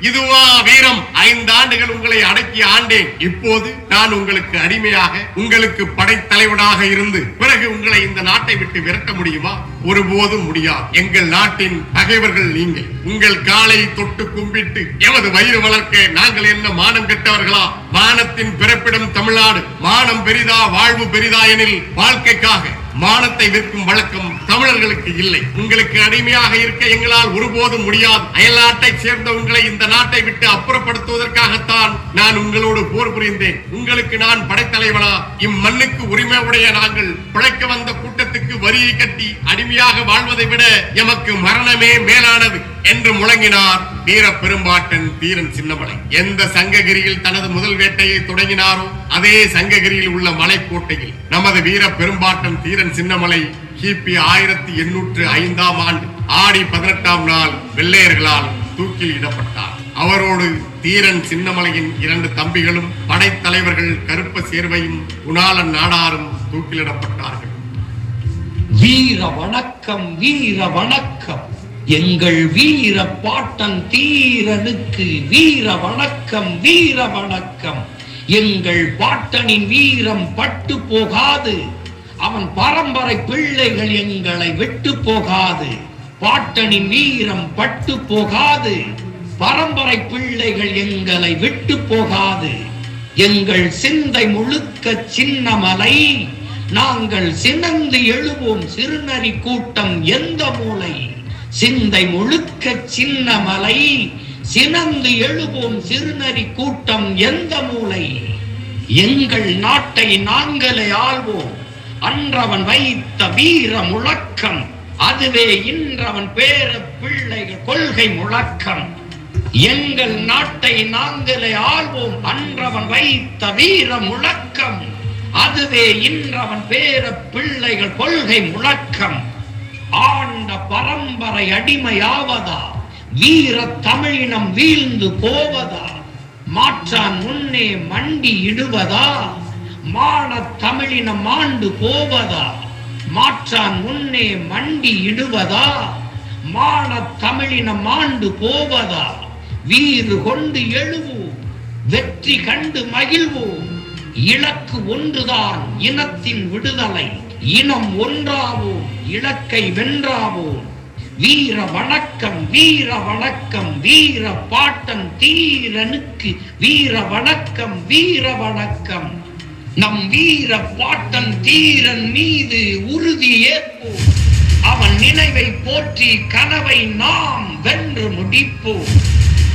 இதுவா வீரம். ஐந்து ஆண்டுகள் உங்களை அடக்கி ஆண்டேன் இப்போது நான் உங்களுக்கு அடிமையாக உங்களுக்கு படைத்தலைவனாக இருந்து பிறகு உங்களை இந்த நாட்டை விட்டு விரட்ட முடியுமா? ஒருபோதும் முடியாது. எங்கள் நாட்டின் பகைவர்கள் நீங்கள். உங்கள் காலை தொட்டு கும்பிட்டு எமது வயிறு வளர்க்க நாங்கள் என்ன மானம் கெட்டவர்களா? மானத்தின் பிறப்பிடம் தமிழ்நாடு. மானம் பெரிதா வாழ்வு பெரிதா எனில் வாழ்க்கைக்காக மானத்தை விற்கும் வழக்கம் தமிழர்களுக்கு இல்லை. உங்களுக்கு அடிமையாக இருக்க எங்களால் ஒருபோதும் முடியாது. அயல்நாட்டை சேர்ந்த உங்களை இந்த நாட்டை விட்டு அப்புறப்படுத்துவதற்காகத்தான் நான் உங்களோடு போர் புரிந்தேன். உங்களுக்கு நான் படைத்தலைவனா? இம்மண்ணுக்கு உரிமை உடைய நாங்கள் பிழைக்க வந்த கூட்டத்துக்கு வரியை கட்டி அடிமையாக வாழ்வதை விட எமக்கு மரணமே மேலானது. என்று முழங்கினார் வீர பெரும்பாட்டன் தீரன் சின்னமலை. எந்த சங்ககிரியில் தனது முதல் வேட்டையை தொடங்கினாரோ அதே சங்ககிரியில் உள்ள மலைக்கோட்டையில் நமது வீர பெரும்பாட்டன் தீரன் சின்னமலை கிபி ஆயிரத்தி எண்ணூற்று ஐந்தாம் ஆண்டு ஆடி பதினெட்டாம் நாள் வெள்ளையர்களால் தூக்கில் இடப்பட்டார். அவரோடு தீரன் சின்னமலையின் இரண்டு தம்பிகளும் படைத்தலைவர்கள் கருப்ப சேர்வையும் குணாளன் நாடாரும் தூக்கிலிடப்பட்டார்கள். வீர வணக்கம் வீர வணக்கம். எங்கள் வீர பாட்டன் தீரனுக்கு வீர வணக்கம் வீர வணக்கம். எங்கள் பாட்டனின் வீரம் பட்டு போகாது. அவன் பரம்பரை பிள்ளைகள் எங்களை விட்டு போகாது. பாட்டனின் வீரம் பட்டு போகாது. பரம்பரை பிள்ளைகள் எங்களை விட்டு போகாது. எங்கள் சிந்தை முழுக்க சின்னமலை. நாங்கள் சினந்து எழுவோம் சிறுநரி கூட்டம் எந்த மூலை? சிந்தை முழுக்க சின்னமலை சினந்து எழுவோம் சிறுநரி கூட்டம் எந்த மூலை? எங்கள் நாட்டை நாங்களே ஆள்வோம் அன்றவன் வைத்த வீர முழக்கம் அதுவே இன்றவன் பேர பிள்ளைகள் கொள்கை முழக்கம். எங்கள் நாட்டை நாங்களே ஆள்வோம் அன்றவன் வைத்த வீர முழக்கம் அதுவே இன்றவன் பேர பிள்ளைகள் கொள்கை முழக்கம். பரம்பரை அடிமையாவதா? வீர தமிழினம் வீழ்ந்து போவதா? மாற்றான் முன்னே மண்டி இடுவதா? மான தமிழினம் ஆண்டு போவதா? மாற்றான் முன்னே மண்டி இடுவதா? மான தமிழினம் ஆண்டு போவதா? வீறு கொண்டு எழுவோம் வெற்றி கண்டு மகிழ்வோம். இலக்கு ஒன்றுதான் இனத்தின் விடுதலை. இனம் ஒன்றாவோம் இலக்கை வென்றாவோம் வீர வணக்கம் வீர வணக்கம் வீர பாட்டன் தீரனுக்கு வீர வணக்கம் வீர வணக்கம். நம் வீர பாட்டன் தீரன் மீது உறுதி ஏற்போம். அவன் நினைவை போற்றி கனவை நாம் வென்று முடிப்போம்.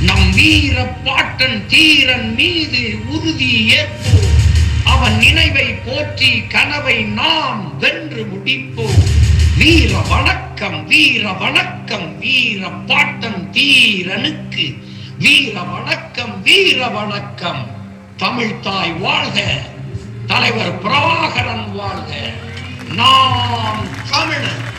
நம் வீர பாட்டன் தீரன் மீது உறுதி ஏற்போம். அவன் நினைவை போற்றி கனவை நாம் வென்று முடிப்போம். வீர வணக்கம் வீர வணக்கம் வீர பாட்டம் தீரனுக்கு. வீர வணக்கம் வீர வணக்கம். தமிழ் தாய் வாழ்க தலைவர் பிரபாகரன் வாழ்க. நாம் தமிழன்.